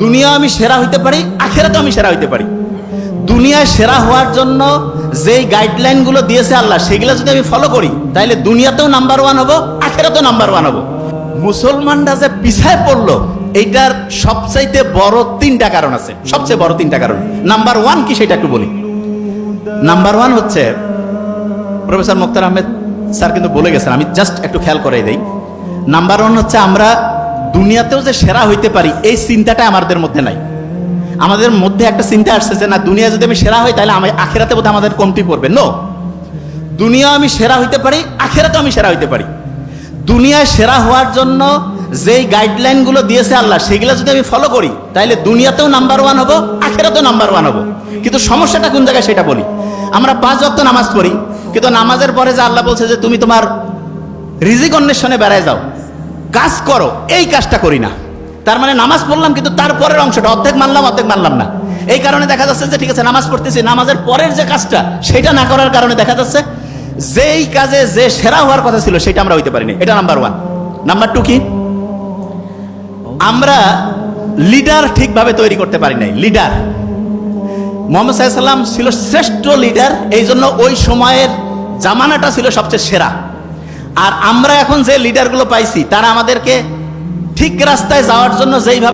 দুনিয়া আমি সেরা হইতে পারি, আখেরাতেও আমি সেরা হইতে পারি। দুনিয়ায় সেরা হওয়ার জন্য যেই গাইডলাইনগুলো দিয়েছে আল্লাহ, সেগুলো যদি আমি ফলো করি তাহলে দুনিয়াতেও নাম্বার ওয়ান হব, আখেরাতেও নাম্বার ওয়ান হব। মুসলমানরা যে পিছায় পড়ল, এইটার সবচাইতে বড় তিনটা কারণ আছে। সবচেয়ে বড় তিনটা কারণ। নাম্বার ওয়ান কি সেটা একটু বলি। নাম্বার ওয়ান হচ্ছে, প্রফেসর মুক্তার আহমেদ স্যার কিন্তু বলে গেছেন, আমি জাস্ট একটু খেয়াল করে দেই। নাম্বার ওয়ান হচ্ছে আমরা দুনিয়াতেও যে সেরা হইতে পারি, এই চিন্তাটা আমাদের মধ্যে নাই। আমাদের মধ্যে একটা চিন্তা আসছে যে, না, দুনিয়া যদি আমি সেরা হই, তাহলে আমি আখেরাতে বোধহয় আমাদের কমতি পড়বে। নো দুনিয়া আমি সেরা হইতে পারি, আখেরাতেও আমি সেরা হইতে পারি। দুনিয়ায় সেরা হওয়ার জন্য যেই গাইডলাইনগুলো দিয়েছে আল্লাহ, সেগুলো যদি আমি ফলো করি, তাহলে দুনিয়াতেও নাম্বার ওয়ান হব, আখেরাতেও নাম্বার ওয়ান হব। কিন্তু সমস্যাটা কোন জায়গায় সেটা বলি। আমরা পাঁচ ওয়াক্ত নামাজ পড়ি, কিন্তু নামাজের পরে যে আল্লাহ বলছে যে, তুমি তোমার রিজিক অন্বেষণে বেড়ায় যাও। কাজ করো, এই কাজটা করি না। তার মানে নামাজ পড়লাম, কিন্তু তারপরের অংশটা অর্ধেক মানলাম অর্ধেক মানলাম না। এই কারণে দেখা যাচ্ছে যে, ঠিক আছে, নামাজ পড়তেছি, নামাজের পরের যে কাজটা, সেটা না করার কারণে দেখা যাচ্ছে যেই কাজে যে সেরা হওয়ার কথা ছিল, সেটা আমরা হইতে পারিনি। এটা নাম্বার ওয়ান নাম্বার টু কি? আমরা লিডার ঠিকভাবে তৈরি করতে পারি নাই। লিডার মোহাম্মদ সাল্লাম ছিল শ্রেষ্ঠ লিডার এই জন্য ওই সময়ের জামানাটা ছিল সবচেয়ে সেরা। আর আমরা এখন যে লিডারগুলো পাইছি তারা আমাদেরকে ঠিক রাস্তায় যাওয়ার জন্য যেইভাবে